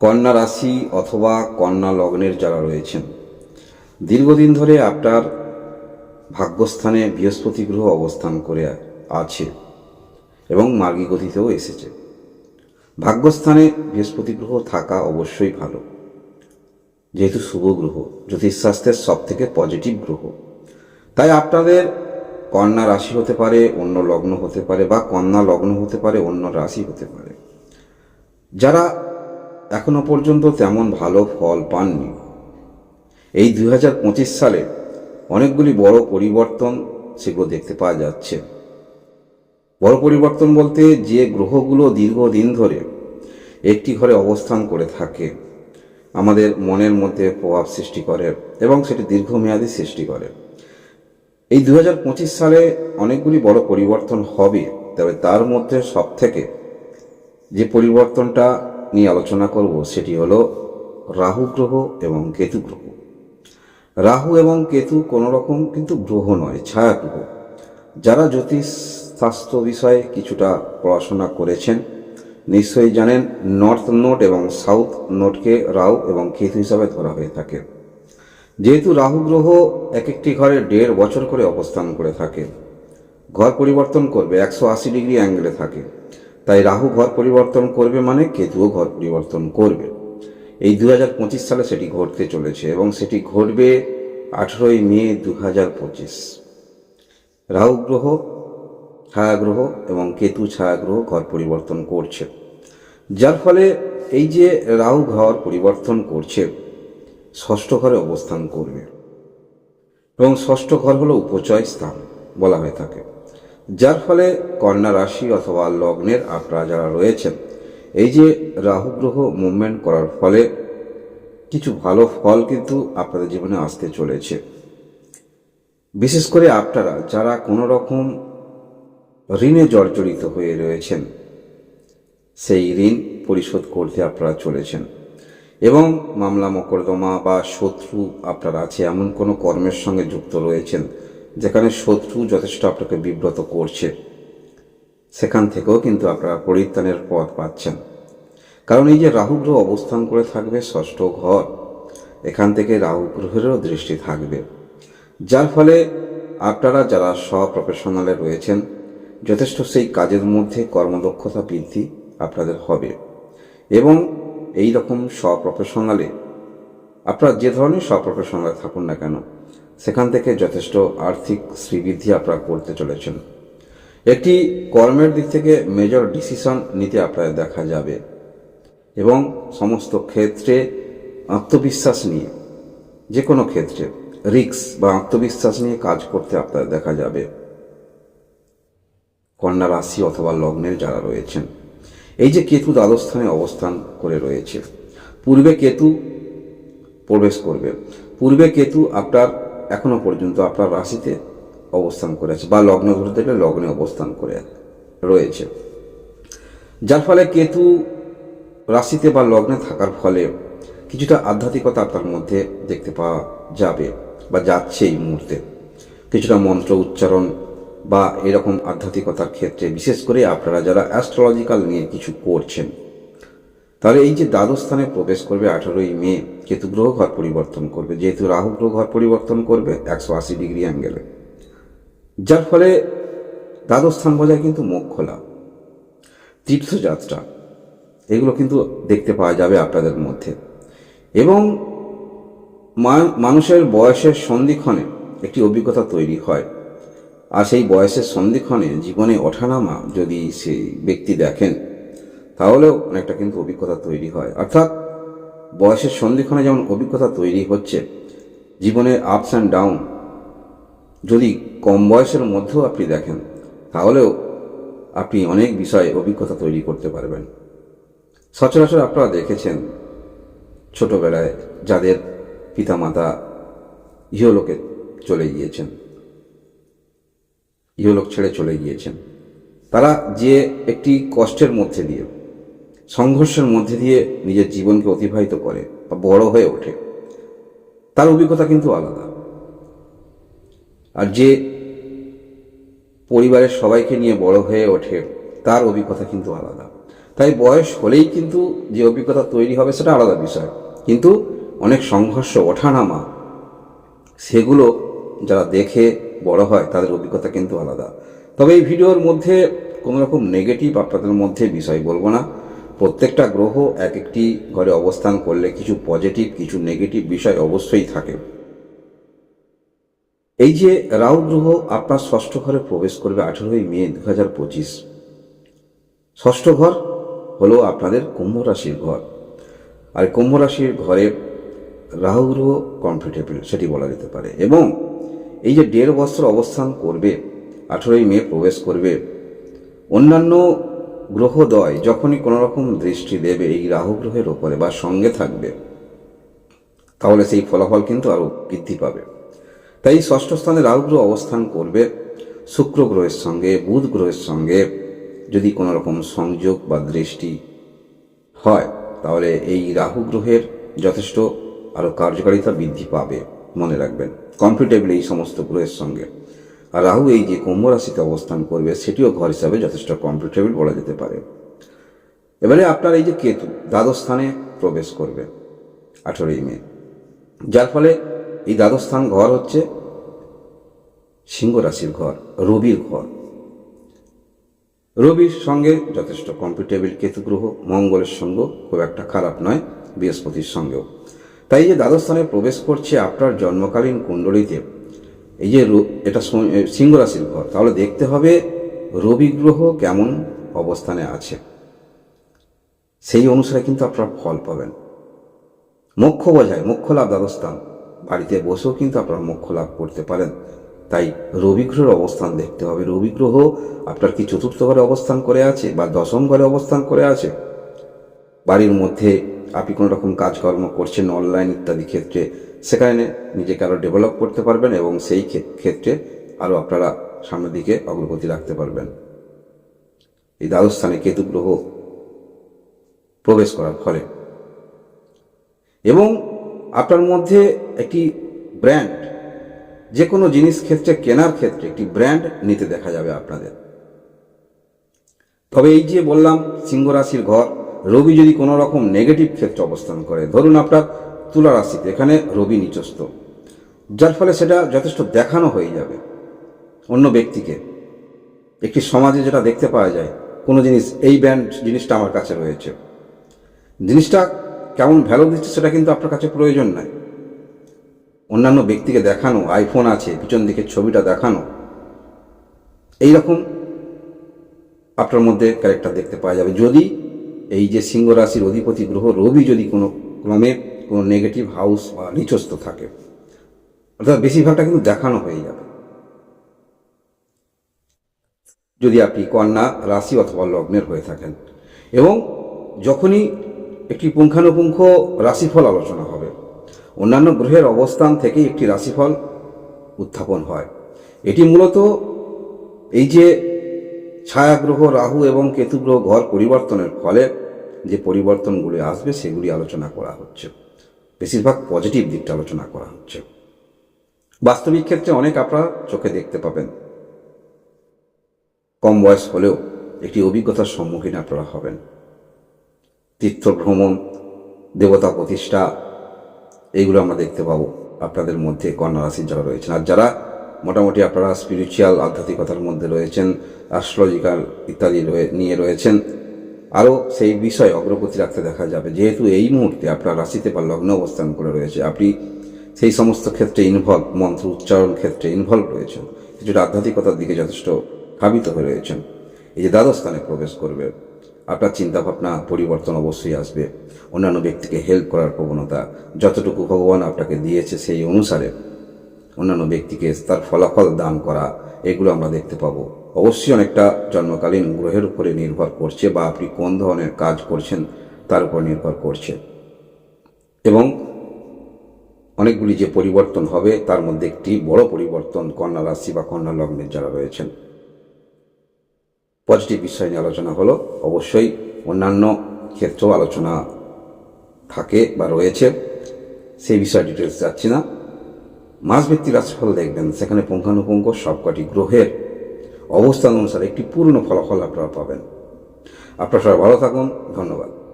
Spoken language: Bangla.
কন্যা রাশি অথবা কন্যা লগ্নের যারা রয়েছেন, দীর্ঘদিন ধরে আপনার ভাগ্যস্থানে বৃহস্পতি গ্রহ অবস্থান করে আছে এবং মার্গী গতিতেও এসেছে। ভাগ্যস্থানে বৃহস্পতি গ্রহ থাকা অবশ্যই ভালো। যেহেতু শুভ গ্রহ, জ্যোতিষশাস্ত্রের সব থেকে পজিটিভ গ্রহ। তাই আপনাদের কন্যা রাশি হতে পারে, অন্য লগ্ন হতে পারে বা কন্যা লগ্ন হতে পারে, অন্য রাশি হতে পারে। যারা এখনও পর্যন্ত তেমন ভালো ফল পাননি। এই দু হাজার পঁচিশ সালে অনেকগুলি বড় পরিবর্তন সেগুলো দেখতে পাওয়া যাচ্ছে। বড় পরিবর্তন বলতে যে গ্রহগুলো দীর্ঘদিন ধরে একটি ঘরে অবস্থান করে থাকে, আমাদের মনের মধ্যে প্রভাব সৃষ্টি করে এবং সেটি দীর্ঘমেয়াদী সৃষ্টি করে। এই দু হাজার পঁচিশ সালে অনেকগুলি বড় পরিবর্তন হবে, তবে তার মধ্যে সব থেকে যে পরিবর্তনটা নিয়ে আলোচনা করব সেটি হলো রাহু গ্রহ এবং কেতু গ্রহ। রাহু এবং কেতু কোনো রকম কিন্তু গ্রহ নয়, ছায়া গ্রহ। যারা জ্যোতিষ শাস্ত্র বিষয়ে কিছুটা পড়াশোনা করেছেন, নিশ্চয়ই জানেন নর্থ নোট এবং সাউথ নোটকে রাহু এবং কেতু হিসাবে ধরা হয়ে থাকে। যেহেতু রাহু গ্রহ এক একটি ঘরে দেড় বছর করে অবস্থান করে থাকে, ঘর পরিবর্তন করবে একশো আশি ডিগ্রি অ্যাঙ্গেলে থাকে। তাই রাহু ঘর পরিবর্তন করবে মানে কেতুও ঘর পরিবর্তন করবে। এই দু হাজার পঁচিশ সালে সেটি ঘটতে চলেছে এবং সেটি ঘটবে আঠেরোই মে দু হাজার পঁচিশ। রাহু গ্রহ ছায়াগ্রহ এবং কেতু ছায়াগ্রহ ঘর পরিবর্তন করছে। যার ফলে এই যে রাহু ঘর পরিবর্তন করছে, ষষ্ঠ ঘরে অবস্থান করবে। এবং ষষ্ঠ ঘর হলো উপচয় স্থান বলা হয়ে থাকে। যার ফলে কন্যা রাশি অথবা লগ্নের আপনারা যারা রয়েছেন এই যে রাহু গ্রহ মুভমেন্ট করার ফলে কিছু ভালো ফল কিন্তু আপনাদের জীবনে আসতে চলেছে। বিশেষ করে আপনারা যারা কোনো রকম ঋণে জর্জরিত হয়ে রয়েছেন, সেই ঋণ পরিশোধ করতে আপনারা চলেছেন এবং মামলা মকদ্দমা বা শত্রু আপনারা আছে এমন কোনো কর্মের সঙ্গে যুক্ত রয়েছেন যেখানে শত্রু যথেষ্ট আপনাকে বিব্রত করছে, সেখান থেকেও কিন্তু আপনারা পরিত্রাণের পথ পাচ্ছেন। কারণ এই যে রাহু গ্রহ অবস্থান করে থাকবে, ষষ্ঠ ঘর, এখান থেকে রাহু গ্রহেরও দৃষ্টি থাকবে। যার ফলে আপনারা যারা স্ব প্রফেশনালে রয়েছেন, যথেষ্ট সেই কাজের মধ্যে কর্মদক্ষতা বৃদ্ধি আপনাদের হবে। এবং এই রকম স্ব প্রফেশনালে আপনারা যে ধরনের স্ব প্রফেশনালে থাকুন না কেন সেখান থেকে যথেষ্ট আর্থিক শ্রীবৃদ্ধি আপনারা করতে চলেছেন। একটি কর্মের দিক থেকে মেজর ডিসিশন নিতে আপনাদের দেখা যাবে এবং সমস্ত ক্ষেত্রে আত্মবিশ্বাস নিয়ে যে কোনো ক্ষেত্রে রিক্স বা আত্মবিশ্বাস নিয়ে কাজ করতে আপনাদের দেখা যাবে। কন্যা রাশি অথবা লগ্নের যারা রয়েছেন, এই যে কেতু দ্বাদস্থানে অবস্থান করে রয়েছে, পূর্বে কেতু প্রবেশ করবে। পূর্বে কেতু আপনার এখনও পর্যন্ত আপনার রাশিতে অবস্থান করে আছে, বা লগ্ন ধরে দেখলে লগ্নে অবস্থান করে রয়েছে। যার ফলে কেতু রাশিতে বা লগ্নে থাকার ফলে কিছুটা আধ্যাত্মিকতা আপনার মধ্যে দেখতে পাওয়া যাবে, বা যাচ্ছে এই মুহূর্তে। কিছুটা মন্ত্র উচ্চারণ বা এরকম আধ্যাত্মিকতার ক্ষেত্রে, বিশেষ করে আপনারা যারা অ্যাস্ট্রোলজিক্যাল নিয়ে কিছু করছেন তাহলে এই যে দ্বাদশ স্থানে প্রবেশ করবে আঠারোই মে, কেতু গ্রহ ঘর পরিবর্তন করবে। যেহেতু রাহু গ্রহ ঘর পরিবর্তন করবে, একশো আশি ডিগ্রি অ্যাঙ্গেলে। যার ফলে দ্বাদশ স্থান বোঝায় কিন্তু মুখ খোলা। তীর্থযাত্রা, এগুলো কিন্তু দেখতে পাওয়া যাবে আপনাদের মধ্যে। এবং মানুষের বয়সের সন্ধিক্ষণে একটি অভিজ্ঞতা তৈরি হয়। আর সেই বয়সের সন্ধিক্ষণে জীবনে ওঠানামা যদি সেই ব্যক্তি দেখেন তাহলেও অনেকটা কিন্তু অভিজ্ঞতা তৈরি হয়। অর্থাৎ বয়সের সন্ধিক্ষণে যেমন অভিজ্ঞতা তৈরি হচ্ছে জীবনের আপস অ্যান্ড ডাউন যদি কম বয়সের মধ্যেও আপনি দেখেন, তাহলেও আপনি অনেক বিষয়ে অভিজ্ঞতা তৈরি করতে পারবেন। সচরাচর আপনারা দেখেছেন, ছোটবেলায় যাদের পিতামাতা ইহলোকে চলে গিয়েছেন, ইহলোক ছেড়ে চলে গিয়েছেন, তারা যে একটি কষ্টের মধ্যে দিয়ে সংঘর্ষের মধ্যে দিয়ে নিজের জীবনকে অতিবাহিত করে বা বড় হয়ে ওঠে। তার অভিজ্ঞতা কিন্তু আলাদা। আর যে পরিবারের সবাইকে নিয়ে বড় হয়ে ওঠে, তার অভিজ্ঞতা কিন্তু আলাদা। তাই বয়স হলেই কিন্তু যে অভিজ্ঞতা তৈরি হবে সেটা আলাদা বিষয়। কিন্তু অনেক সংঘর্ষ, ওঠানামা, সেগুলো যারা দেখে বড় হয়, তাদের অভিজ্ঞতা কিন্তু আলাদা। তবে এই ভিডিওর মধ্যে কোনো রকম নেগেটিভ আপনাদের মধ্যে বিষয় বলব না। প্রত্যেকটা গ্রহ এক একটি ঘরে অবস্থান করলে কিছু পজিটিভ কিছু নেগেটিভ বিষয় অবশ্যই থাকে। এই যে রাহু গ্রহ আপনার ষষ্ঠ ঘরে প্রবেশ করবে আঠেরোই মে দু হাজার পঁচিশ। ষষ্ঠ ঘর হলো আপনাদের কুম্ভ রাশির ঘর। আর কুম্ভ রাশির ঘরে রাহু গ্রহ কমফর্টেবল সেটি বলা যেতে পারে। এবং এই যে দেড় বছর অবস্থান করবে, আঠেরোই মে প্রবেশ করবে, অন্যান্য গ্রহদয় যখনই কোনো রকম দৃষ্টি দেবে এই রাহু গ্রহের ওপরে বা সঙ্গে থাকবে, তাহলে সেই ফলাফল কিন্তু আরও বৃদ্ধি পাবে। তাই ষষ্ঠ স্থানে রাহু গ্রহ অবস্থান করবে, শুক্র গ্রহের সঙ্গে, বুধ গ্রহের সঙ্গে যদি কোনো রকম সংযোগ বা দৃষ্টি হয়, তাহলে এই রাহু গ্রহের যথেষ্ট আরও কার্যকারিতা বৃদ্ধি পাবে মনে রাখবেন কমফর্টেবল এই সমস্ত গ্রহের সঙ্গে। রাহু এই যে কুম্ভ রাশিতে অবস্থান করবে, সেটিও ঘর হিসাবে যথেষ্ট কমফর্টেবল বলা যেতে পারে। এবারে আপনার এই যে কেতু, দ্বাদশ স্থানে প্রবেশ করবে আঠেরোই মে। যার ফলে এই দ্বাদশ স্থান ঘর হচ্ছে সিংহ রাশির ঘর, রবির ঘর। রবির সঙ্গে যথেষ্ট কমফর্টেবল কেতু গ্রহ, মঙ্গলের সঙ্গেও খুব একটা খারাপ নয়, বৃহস্পতির সঙ্গেও। তাই যে দ্বাদশ স্থানে প্রবেশ করছে আপনার জন্মকালীন কুণ্ডলিতে এই যে এটা সিংহ রাশির ঘর, তাহলে দেখতে হবে রবি গ্রহ কেমন অবস্থানে আছে। সেই অনুসারে কিন্তু আপনারা ফল পাবেন। মোক্ষ বোঝায়, মোক্ষ লাভ দ্বাদস্থান বাড়িতে বসেও কিন্তু আপনারা মোক্ষ লাভ করতে পারেন। তাই রবি গ্রহের অবস্থান দেখতে হবে। রবি গ্রহ আপনার কি চতুর্থ ঘরে অবস্থান করে আছে বা দশম ঘরে অবস্থান করে আছে? বাড়ির মধ্যে আপনি কোনো রকম কাজকর্ম করছেন অনলাইন ইত্যাদি ক্ষেত্রে সেখানে নিজেকে আরও ডেভেলপ করতে পারবেন এবং সেই ক্ষেত্রে আরও আপনারা সামনের দিকে অগ্রগতি রাখতে পারবেন। এই দ্বাদশ স্থানে কেতু গ্রহ প্রবেশ করার ফলে। এবং আপনার মধ্যে একটি ব্র্যান্ড যে কোনো জিনিস ক্ষেত্রে, কেনার ক্ষেত্রে একটি ব্র্যান্ড নিতে দেখা যাবে আপনাদের। তবে এই যে বললাম সিংহ রাশির ঘর, রবি যদি কোনো রকম নেগেটিভ ক্ষেত্রে অবস্থান করে, ধরুন আপনার তুলা রাশিতে এখানে রবি নিচস্থ যার ফলে সেটা যথেষ্ট দেখানো হয়ে যাবে অন্য ব্যক্তিকে। একটি সমাজে যেটা দেখতে পাওয়া যায়, কোনো জিনিস, এই ব্যান্ড জিনিসটা আমার কাছে রয়েছে। জিনিসটা কেমন ভ্যালু দিচ্ছে সেটা কিন্তু আপনার কাছে প্রয়োজন নাই। অন্যান্য ব্যক্তিকে দেখানো আইফোন আছে, পিছন দিকে ছবিটা দেখানো এই রকম আপনার মধ্যে ক্যারেক্টার দেখতে পাওয়া যাবে। যদি এই যে সিংহ রাশির অধিপতি গ্রহ, রবি যদি কোনো ক্রমে কোনো নেগেটিভ হাউস বা নিচস্ত থাকে। অর্থাৎ বেশিরভাগটা কিন্তু দেখানো হয়ে যাবে। যদি আপনি কন্যা, রাশি অথবা লগ্নের হয়ে থাকেন এবং যখনই একটি পুঙ্খানুপুঙ্খ রাশিফল আলোচনা হবে, অন্যান্য গ্রহের অবস্থান থেকেই একটি রাশিফল উত্থাপন হয়। এটি মূলত এই যে ছায়াগ্রহ, রাহু এবং কেতু গ্রহ ঘর পরিবর্তনের ফলে যে পরিবর্তনগুলি আসবে, সেগুলি আলোচনা করা হচ্ছে। বেশিরভাগ পজিটিভ দিকটা আলোচনা করা হচ্ছে। বাস্তবিক ক্ষেত্রে অনেক আপনারা চোখে দেখতে পাবেন। কম বয়স হলেও একটি অভিজ্ঞতার সম্মুখীন আপনারা হবেন। তীর্থ ভ্রমণ দেবতা প্রতিষ্ঠা, এইগুলো আমরা দেখতে পাবো আপনাদের মধ্যে কন্যা রাশির যারা রয়েছেন। আর যারা মোটামুটি আপনারা স্পিরিচুয়াল আধ্যাত্মিকতার মধ্যে রয়েছেন অ্যাস্ট্রোলজিক্যাল ইত্যাদি নিয়ে রয়েছেন আরও সেই বিষয়ে অগ্রগতি রাখতে দেখা যাবে। যেহেতু এই মুহূর্তে আপনার রাশিতে বা লগ্ন অবস্থান করে রয়েছে, আপনি সেই সমস্ত ক্ষেত্রে ইনভলভ মন্ত্র উচ্চারণ ক্ষেত্রে ইনভলভ রয়েছেন। কিছুটা আধ্যাত্মিকতার দিকে যথেষ্ট ধাবিত হয়ে রয়েছেন। এই যে দ্বাদশ স্থানে প্রবেশ করবে, আপনার চিন্তাভাবনা পরিবর্তন অবশ্যই আসবে। অন্যান্য ব্যক্তিকে হেল্প করার প্রবণতা, যতটুকু ভগবান আপনাকে দিয়েছে সেই অনুসারে অন্যান্য ব্যক্তিকে তার ফলাফল দান করা, এগুলো আমরা দেখতে পাবো। অবশ্যই অনেকটা জন্মকালীন গ্রহের উপরে নির্ভর করছে বা আপনি কোন ধরনের কাজ করছেন তার উপর নির্ভর করছে। এবং অনেকগুলি যে পরিবর্তন হবে তার মধ্যে একটি বড় পরিবর্তন কন্যা রাশি বা কন্যা লগ্নের যারা রয়েছেন। পজিটিভ বিষয় নিয়ে আলোচনা হলো। অবশ্যই অন্যান্য ক্ষেত্রেও আলোচনা থাকে বা রয়েছে। সেই বিষয়ে ডিটেলস যাচ্ছি না। মাসভিত্তিক রাশিফল দেখবেন। সেখানে পুঙ্খানুপুঙ্খ সবকটি গ্রহের অবস্থান অনুসারে একটি পূর্ণ ফলাফল আপনারা পাবেন। আপনারা সবাই ভালো থাকুন। ধন্যবাদ।